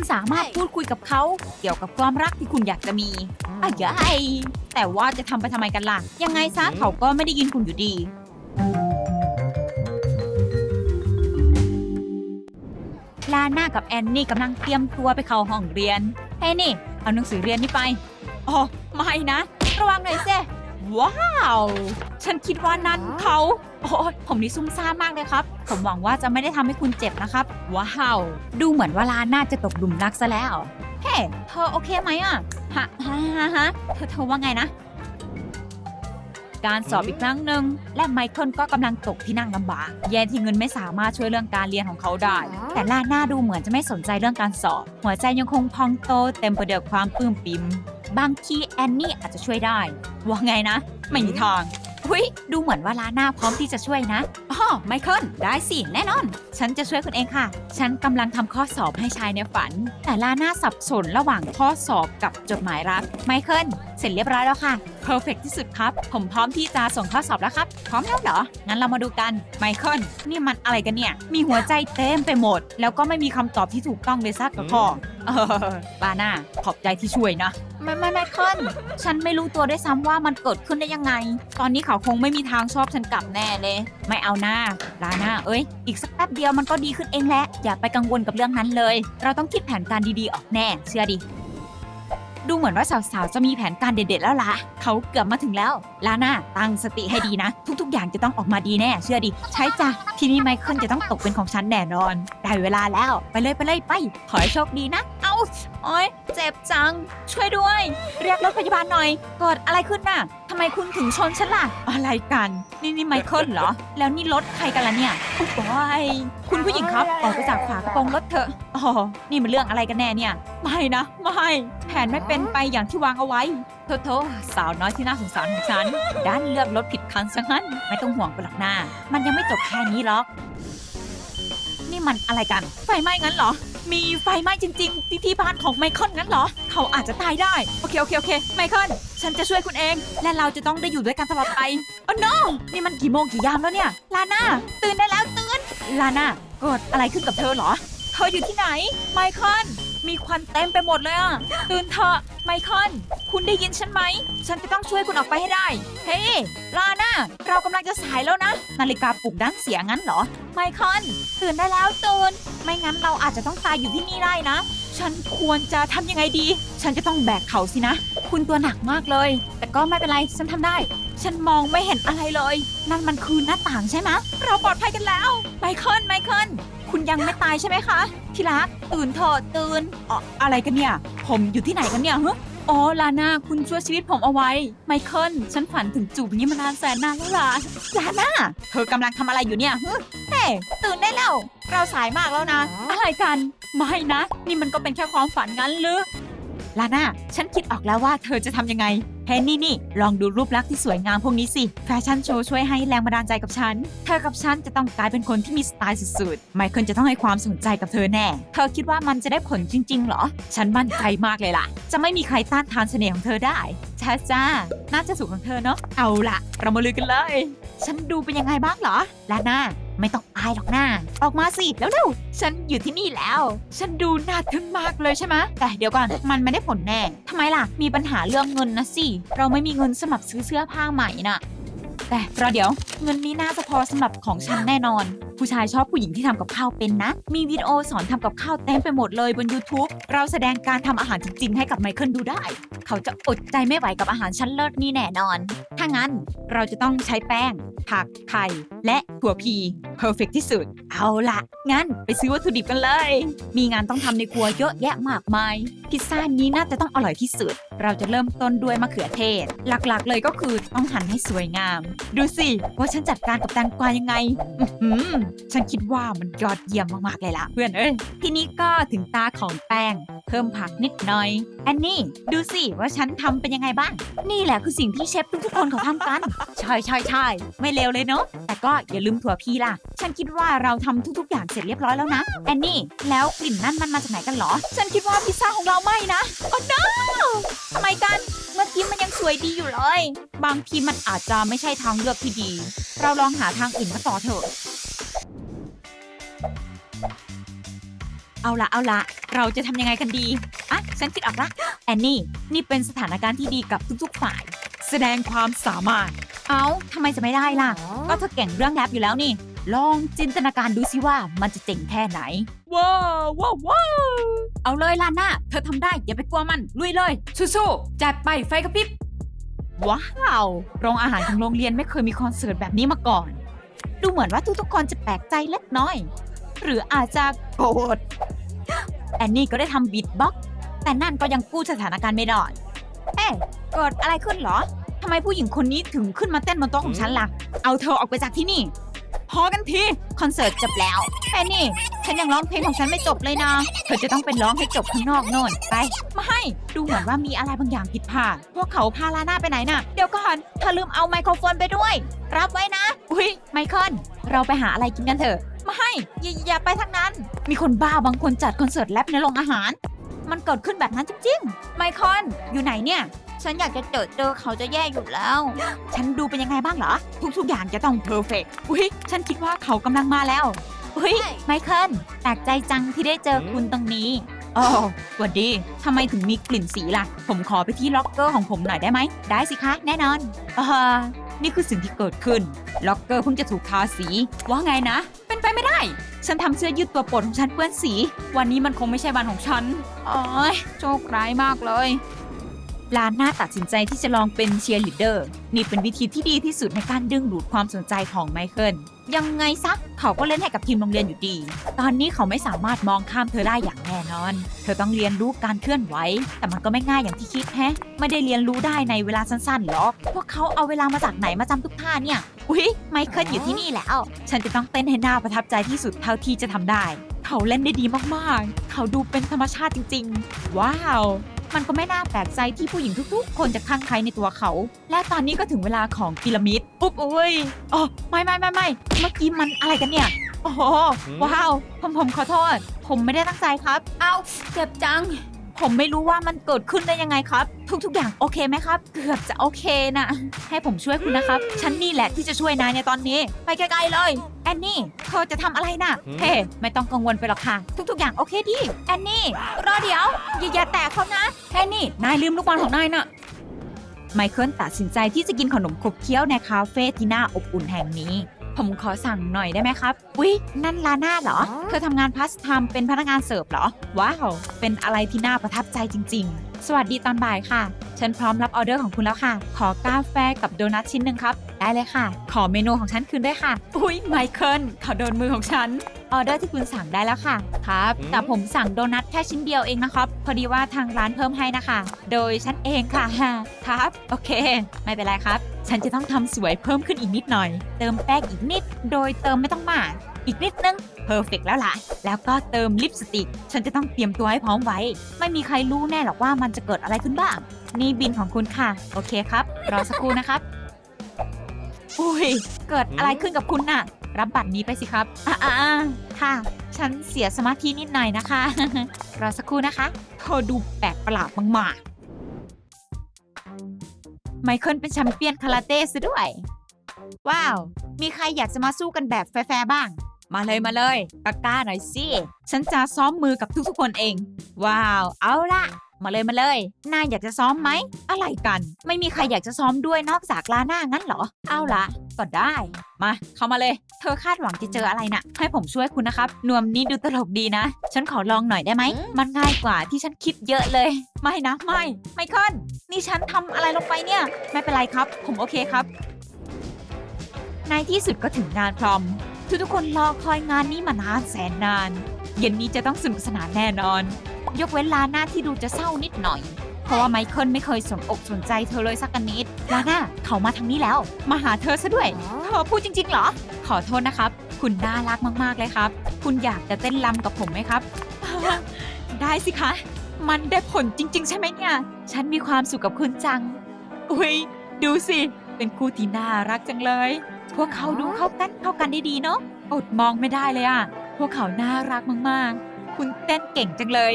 คุณสามารถพูดคุยกับเขา เกี่ยวกับความรักที่คุณอยากจะมีอะยายแต่ว่าจะทำไปทำไมกันล่ะ ยังไงซะเขาก็ไม่ได้ยินคุณอยู่ดี ลาน่ากับแอนนี่กำลังเตรียมตัวไปเข้าห้องเรียนเฮ้ยนี่เอาหนังสือเรียนนี่ไปอ๋อไม่นะ ระวังหน่อยเซว้าว ฉันคิดว่านั่นเขา โอ้ยผมนี่ซุ่มซ่ามมากเลยครับ ผมหวังว่าจะไม่ได้ทำให้คุณเจ็บนะครับ ว้าว ดูเหมือนว่าลาน่าจะตกหลุมรักซะแล้ว เฮ้ เธอโอเคไหมอะฮะฮะฮะฮะเธอเธอว่าไงนะ การสอบอีกครั้งหนึ่งและไมเคิลก็กำลังตกที่นั่งลำบาก แย่ที่เงินไม่สามารถช่วยเรื่องการเรียนของเขาได้ แต่ลาน่าดูเหมือนจะไม่สนใจเรื่องการสอบ หัวใจยังคงพองโตเต็มไปด้วยความปลื้มปิ่มบางทีแอนนี่อาจจะช่วยได้ ว่าไงนะ ไม่มีทาง หุยดูเหมือนว่าลาน่าพร้อมที่จะช่วยนะอ๋อไมเคิลได้สิ แน่นอน ฉันจะช่วยคุณเองค่ะ ฉันกำลังทำข้อสอบให้ชายในฝัน แต่ลาน่าสับสนระหว่างข้อสอบกับจดหมายรักไมเคิลเสร็จเรียบร้อยแล้วค่ะเพอร์เฟกที่สุดครับ ผมพร้อมที่จะส่งข้อสอบแล้วครับ พร้อมแล้วเหรอ งั้นเรามาดูกันไมเคิลนี่มันอะไรกันเนี่ย มีหัวใจเต็มไปหมด แล้วก็ไม่มีคำตอบที่ถูกต้องเลยสักข้อ เออลาน่าขอบใจที่ช่วยนะ ไม่ไม่ไมเคิลฉันไม่รู้ตัวด้วยซ้ำว่ามันเกิดขึ้นได้ยังไง ตอนนี้เขาคงไม่มีทางชอบฉันกลับแน่เลย ไม่เอาหน้าลาหน้าเอ้ย อีกสักแป๊บเดียวมันก็ดีขึ้นเองแหละอย่าไปกังวลกับเรื่องนั้นเลย เราต้องคิดแผนการดีๆออกแน่ เชื่อดิ ดูเหมือนว่าสาวๆ จะมีแผนการเด็ดๆแล้วล่ะ เขาเกือบมาถึงแล้ว ลาหน่าตั้งสติให้ดีนะ ทุกๆ อย่างจะต้องออกมาดีแน่ เชื่อดิ ใช่จ้ะ ทีนี้ไมเคิลจะต้องตกเป็นของฉันแน่นอน ได้เวลาแล้ว ไปเลยไปเลยไป ขอให้โชคดีนะ โอ๊ยเจ็บจัง ช่วยด้วย เรียกรถพยาบาลหน่อยเกิดอะไรขึ้นน่ะทำไมคุณถึงชนฉันล่ะ อะไรกัน นี่นี่ไมเคิลเหรอ แล้วนี่รถใครกันล่ะเนี่ยโอ้ยคุณผู้หญิงครับออกไปจากฝากระโปรงรถเถอะอ๋อนี่มันเรื่องอะไรกันแน่เนี่ย ไม่นะไม่แผนไม่เป็นไปอย่างที่วางเอาไว้โทโทสาวน้อยที่น่าสงสารของฉันด้านเลือกรถผิดคันซะงั้นไม่ต้องห่วงไปหรอกหน้า มันยังไม่จบแค่นี้หรอกนี่มันอะไรกัน ไฟไหม้งั้นเหรอ มีไฟไหม้จริง ๆ ที่ที่บ้านของไมเคิลงั้นเหรอ เขาอาจจะตายได้ โอเค โอเค โอเคไมเคิลฉันจะช่วยคุณเอง และเราจะต้องได้อยู่ด้วยกันตลอดไปโอ้ no นี่มันกี่โมงกี่ยามแล้วเนี่ยลาน่าตื่นได้แล้วตื่นลาน่าเกิดอะไรขึ้นกับเธอเหรอ เธออยู่ที่ไหนไมเคิล มีควันเต็มไปหมดเลยอะตื่นเถอะไมเคิลคุณได้ยินฉันไหม ฉันจะต้องช่วยคุณออกไปให้ได้ เฮ้ยลาน่าเรากำลังจะสายแล้วนะ นาฬิกาปลุกดังเสียงั้นเหรอ ไมเคิลตื่นได้แล้วตื่น ไม่งั้นเราอาจจะต้องตายอยู่ที่นี่ได้นะ ฉันควรจะทำยังไงดี ฉันจะต้องแบกเขาสินะ คุณตัวหนักมากเลย แต่ก็ไม่เป็นไร ฉันทำได้ ฉันมองไม่เห็นอะไรเลย นั่นมันคือหน้าต่างใช่ไหม เราปลอดภัยกันแล้ว ไมเคิลไมเคิล คุณยังไม่ตายใช่ไหมคะที่รักตื่นเถอะตื่นอ๋ออะไรกันเนี่ย ผมอยู่ที่ไหนกันเนี่ยฮะอ๋อลาน่าคุณช่วยชีวิตผมเอาไว้ ไมเคิลฉันฝันถึงจูบนี้มานานแสนนานแล้วล่ะลาน่าเธอกำลังทำอะไรอยู่เนี่ยฮึเฮ้ตื่นได้แล้ว เราสายมากแล้วนะ อะไรกัน ไม่นะ นี่มันก็เป็นแค่ความฝันงั้นหรือลาน่าฉันคิดออกแล้วว่าเธอจะทำยังไง เฮ้นี่นี่ลองดูรูปลักษณ์ที่สวยงามพวกนี้สิ แฟชั่นโชว์ช่วยให้แรงบันดาลใจกับฉัน เธอกับฉันจะต้องกลายเป็นคนที่มีสไตล์สุดๆ ไมเคิลจะต้องให้ความสนใจกับเธอแน่ เธอคิดว่ามันจะได้ผลจริงๆเหรอ ฉันมั่นใจมากเลยล่ะ จะไม่มีใครต้านทานเสน่ห์ของเธอได้ช้าจ้า น่าจะสูงของเธอเนาะ เอาล่ะ เรามาลุยกันเลย ฉันดูเป็นยังไงบ้างเหรอลาน่า ไม่ต้องอายหรอกหน้า ออกมาสิแล้วเร็วฉันอยู่ที่นี่แล้ว ฉันดูน่าทึ่งมากเลยใช่ไหมแต่เดี๋ยวก่อนมันไม่ได้ผลแน่ทำไมล่ะ มีปัญหาเรื่องเงินนะสิ เราไม่มีเงินสำหรับซื้อเสื้อผ้าใหม่น่ะ แต่รอเดี๋ยว เงินนี้น่าจะพอสำหรับของฉันแน่นอน ผู้ชายชอบผู้หญิงที่ทำกับข้าวเป็นนะ มีวิดีโอสอนทำกับข้าวเต็มไปหมดเลยบน YouTube เราแสดงการทำอาหารจริงๆให้กับไมเคิลดูได้ เขาจะอดใจไม่ไหวกับอาหารชั้นเลิศนี่แน่นอน ถ้างั้นเราจะต้องใช้แป้ง ผัก ไข่ และถั่วพีเพอร์เฟกที่สุด เอาละงั้นไปซื้อวัตถุดิบกันเลย มีงานต้องทำในครัวเยอะแยะมากมาย พิซซ่านี้น่าจะต้องอร่อยที่สุด เราจะเริ่มต้นด้วยมะเขือเทศ หลักๆ เลยก็คือต้องหั่นให้สวยงาม ดูสิว่าฉันจัดการกับแตงกวายังไง อื้อหือฉันคิดว่ามันยอดเยี่ยมมากๆเลยล่ะเพื่อนเอ้ยทีนี้ก็ถึงตาของแป้ง เพิ่มผักนิดหน่อยแอนนี่ดูสิว่าฉันทำเป็นยังไงบ้าง นี่แหละคือสิ่งที่เชฟทุกๆคนเขาทำกันใช่ใช่ใช่ไม่เลวเลยเนาะแต่ก็อย่าลืมถั่วพีล่ะ ฉันคิดว่าเราทำทุกๆอย่างเสร็จเรียบร้อยแล้วนะแอนนี่แล้วกลิ่นนั่นมันมาจากไหนกันหรอ ฉันคิดว่าพิซซ่าของเราไม่นะโอ้ no ทำไมกันเมื่อกี้มันยังสวยดีอยู่เลย บางทีมันอาจจะไม่ใช่ทางเลือกที่ดี เราลองหาทางอื่นมาต่อเถอะ เอาละเอาละเราจะทำยังไงกันดีอะฉันคิดออกละแอนนี่ นี่เป็นสถานการณ์ที่ดีกับทุกๆฝ่าย แสดงความสามารถ เอาทำไมจะไม่ได้ล่ะ ก็เธอเก่งเรื่องแรปอยู่แล้วนี่ ลองจินตนาการดูสิว่ามันจะเจ๋งแค่ไหน ว้าวว้าวว้าวเอาเลยลาน่าเธอทำได้อย่าไปกลัวมัน ลุยเลยสู้ๆจัดไปไฟกระพริบว้าวโรงอาหารของโรงเรียนไม่เคยมีคอนเสิร์ตแบบนี้มาก่อน ดูเหมือนว่าทุกๆคนจะแปลกใจเล็กน้อย หรืออาจจะโกรธแอนนี่ก็ได้ทำบีทบ็อกซ์แต่นั่นก็ยังกู้สถานการณ์ไม่ได้เอ๊ะเกิดอะไรขึ้นเหรอทำไมผู้หญิงคนนี้ถึงขึ้นมาเต้นบนโต๊ะของฉันล่ะ เอาเธอออกไปจากที่นี่ พอกันที คอนเสิร์ตจบแล้วแอนนี่ ฉันยังร้องเพลงของฉันไม่จบเลยนะ เธอจะต้องเป็นร้องให้จบข้างนอกโน่น ไปไม่ดูเหมือนว่ามีอะไรบางอย่างผิดพลาด พวกเขาพาลาน่าไปไหนน่ะ เดี๋ยวก่อนเธอลืมเอาไมโครโฟนไปด้วย รับไว้นะ อุ้ยไมเคิล เราไปหาอะไรกินกันเถอะ ไม่อย่าอย่าไปทางนั้น มีคนบ้าบางคนจัดคอนเสิร์ตแรปในโรงอาหาร มันเกิดขึ้นแบบนั้นจริงๆ ไมเคิลอยู่ไหนเนี่ย ฉันอยากจะเจอเจอเขาจะแย่อยู่แล้ว ฉันดูเป็นยังไงบ้างเหรอ ทุกๆอย่างจะต้องเพอร์เฟกอุ้ยฉันคิดว่าเขากำลังมาแล้วอุ้ยไมเคิลแปลกใจจังที่ได้เจอคุณตรงนี้อ๋อสวัสดี ทำไมถึงมีกลิ่นสีล่ะ ผมขอไปที่ล็อกเกอร์ของผมหน่อยได้ไหม ได้สิคะ แน่นอนอ่า นี่คือสิ่งที่เกิดขึ้น ล็อกเกอร์เพิ่งจะถูกทาสี ว่าไงนะ เป็นไปไม่ได้ ฉันทำเสื้อยืดตัวโปรดของฉันเปื้อนสี วันนี้มันคงไม่ใช่วันของฉันโอ้ยโชคร้ายมากเลย ลาน่าตัดสินใจที่จะลองเป็นเชียร์ลีดเดอร์นี่เป็นวิธีที่ดีที่สุดในการดึงดูดความสนใจของไมเคิลยังไงซักเขาก็เล่นให้กับทีมโรงเรียนอยู่ดี ตอนนี้เขาไม่สามารถมองข้ามเธอได้อย่างแน่นอน เธอต้องเรียนรู้การเคลื่อนไหว แต่มันก็ไม่ง่ายอย่างที่คิดแฮะ ไม่ได้เรียนรู้ได้ในเวลาสั้นๆหรอก พวกเขาเอาเวลามาจากไหนมาจำทุกท่าเนี่ย อุ๊ย ไมเคิลอยู่ที่นี่แล้ว ฉันจะต้องเต้นให้น่าประทับใจที่สุดเท่าที่จะทำได้ เขาเล่นได้ดีมากๆ เขาดูเป็นธรรมชาติจริง ๆ ว้าว มันก็ไม่น่าแปลกใจที่ผู้หญิงทุกๆ คนจะคลั่งไคล้ในตัวเขา และตอนนี้ก็ถึงเวลาของพีระมิดอุ๊บโอ้ยอ๋อไม่ไม่ไม่ไม่เมื่อกี้มันอะไรกันเนี่ย โอ้โหว้าวผมผมขอโทษ ผมไม่ได้ตั้งใจครับ เอ้าเจ็บจัง ผมไม่รู้ว่ามันเกิดขึ้นได้ยังไงครับ ทุกๆ อย่างโอเคไหมครับ เกือบจะโอเคนะ ให้ผมช่วยคุณนะครับ ฉันนี่แหละที่จะช่วยนายในตอนนี้ ไปไกลๆเลยแอนนี่เธอจะทำอะไรน่ะหืมเฮ้ไม่ต้องกังวลไปหรอกค่ะ ทุก ๆ อย่างโอเคดีแอนนี่รอเดี๋ยวอย่าอย่าแตะเขานะแอนนี่นายลืมลูกบอลของนายน่ะไมเคิลตัดสินใจที่จะกินขนมขบเคี้ยวในคาเฟ่ที่น่าอบอุ่นแห่งนี้ ผมขอสั่งหน่อยได้ไหมครับอุ๊ยนั่นลาน่าเหรอ เธอทำงานพาสไทม์เป็นพนักงานเสิร์ฟเหรอ ว้าว เป็นอะไรที่น่าประทับใจจริง ๆ สวัสดีตอนบ่ายค่ะ ฉันพร้อมรับออเดอร์ของคุณแล้วค่ะ ขอกาแฟกับโดนัทชิ้นหนึ่งครับ ได้เลยค่ะ ขอเมนูของฉันคืนด้วยค่ะ อุ๊ยไมเคิลเขาโดนมือของฉัน ออเดอร์ที่คุณสั่งได้แล้วค่ะ ครับอืมแต่ผมสั่งโดนัทแค่ชิ้นเดียวเองนะครับ พอดีว่าทางร้านเพิ่มให้นะคะ โดยฉันเองค่ะ ครับ โอเค ไม่เป็นไรครับ ฉันจะต้องทำสวยเพิ่มขึ้นอีกนิดหน่อย เติมแป้งอีกนิด โดยเติมไม่ต้องมาก อีกนิดนึงเพอร์เฟกแล้วล่ะ แล้วก็เติมลิปสติก ฉันจะต้องเตรียมตัวให้พร้อมไว้ ไม่มีใครรู้แน่หรอกว่ามันจะเกิดอะไรขึ้นบ้าง นี่บินของคุณค่ะ โอเคครับ รอสักครู่นะครับอุ้ย เกิดอะไรขึ้นกับคุณน่ะ รับบัตรนี้ไปสิครับ อ่าาาค่ะ ฉันเสียสมาธินิดหน่อยนะคะ รอสักครู่นะคะ เธอดูแปลกประหลาดมากๆ ไมเคิลเป็นแชมเปี้ยนคาราเต้ซะด้วย ว้าว มีใครอยากจะมาสู้กันแบบแฟร์ๆบ้าง มาเลยมาเลยกล้าๆหน่อยสิ ฉันจะซ้อมมือกับทุกๆคนเอง ว้าว เอาละมาเลยมาเลย นายอยากจะซ้อมไหม อะไรกัน ไม่มีใครอยากจะซ้อมด้วยนอกจากลาหน้างั้นเหรอ เอาละก็ได้ มา เข้ามาเลย เธอคาดหวังจะเจออะไรน่ะ ให้ผมช่วยคุณนะครับ นวมนี้ดูตลกดีนะ ฉันขอลองหน่อยได้ไหม มันง่ายกว่าที่ฉันคิดเยอะเลย ไม่นะ ไม่ ไม่คอนนี่ฉันทำอะไรลงไปเนี่ย ไม่เป็นไรครับ ผมโอเคครับ ในที่สุดก็ถึงงานพรอม ทุกๆคนรอคอยงานนี้มานานแสนนาน เย็นนี้จะต้องสนุกสนานแน่นอน ยกเว้นลาน่าที่ดูจะเศร้านิดหน่อย เพราะว่าไมเคิลไม่เคยสนอกสนใจเธอเลยสักนิดลาน่าเขามาทางนี้แล้ว มาหาเธอซะด้วยเธอพูดจริง ๆ เหรอ ขอโทษนะครับ คุณน่ารักมากๆเลยครับ คุณอยากจะเต้นรำกับผมไหมครับ ได้สิคะ มันได้ผลจริง ๆ ใช่ไหมเนี่ย ฉันมีความสุขกับคุณจัง อุ้ยดูสิ เป็นคู่ที่น่ารักจังเลย พวกเขาดูเข้ากันเข้ากันได้ดีเนาะอดมองไม่ได้เลยอะพวกเขาน่ารักมากๆ คุณเต้นเก่งจังเลย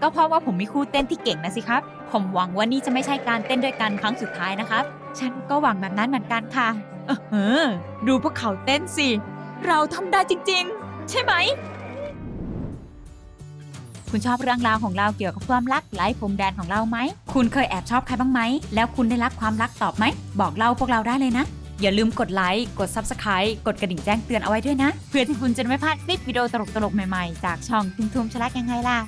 ก็เพราะว่าผมมีคู่เต้นที่เก่งนะสิครับ ผมหวังว่านี่จะไม่ใช่การเต้นด้วยกันครั้งสุดท้ายนะครับ ฉันก็หวังแบบนั้นเหมือนกันค่ะ เออเออดูพวกเขาเต้นสิ เราทำได้จริง ๆ ใช่ไหม คุณชอบเรื่องราวของเราเกี่ยวกับความรักไร้พรมแดนของเราไหม คุณเคยแอบชอบใครบ้างไหม แล้วคุณได้รับความรักตอบไหม บอกเล่าพวกเราได้เลยนะ อย่าลืมกดไลค์ กด Subscribe กดกระดิ่งแจ้งเตือนเอาไว้ด้วยนะ เพื่อที่คุณจะไม่พลาดคลิปวิดีโอตลกๆ ใหม่ๆ จากช่องทุ่มชลักยังไงล่ะ